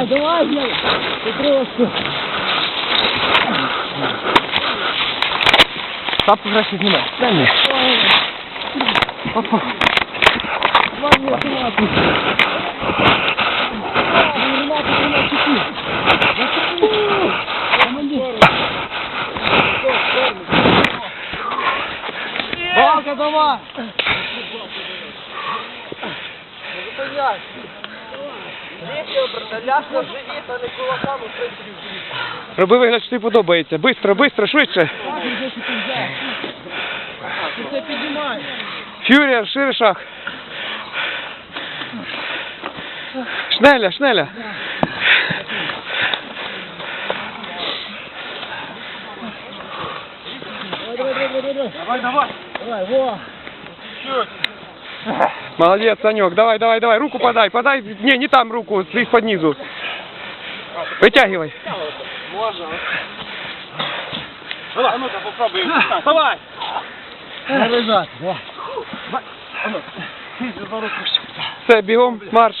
Давай, давай, Єва. Петровську. Шапку краще знімай. Дай мені. Опа. Два мне автоматы. Автоматы, автоматики. Командир. Балка, давай. Роби вигляд, що тобі подобається. Бистро, бистро, швидше. Ти це. Фюрер, шире шаг. Шнеля, шнеля. Давай, давай, давай, давай. Давай, давай. Молодец, Санек, давай, давай, давай, руку подай, подай, не, не там руку, из-под низу. Вытягивай. Давай, ну-ка попробуем. Давай. Не лежать. Все, бігом, марш.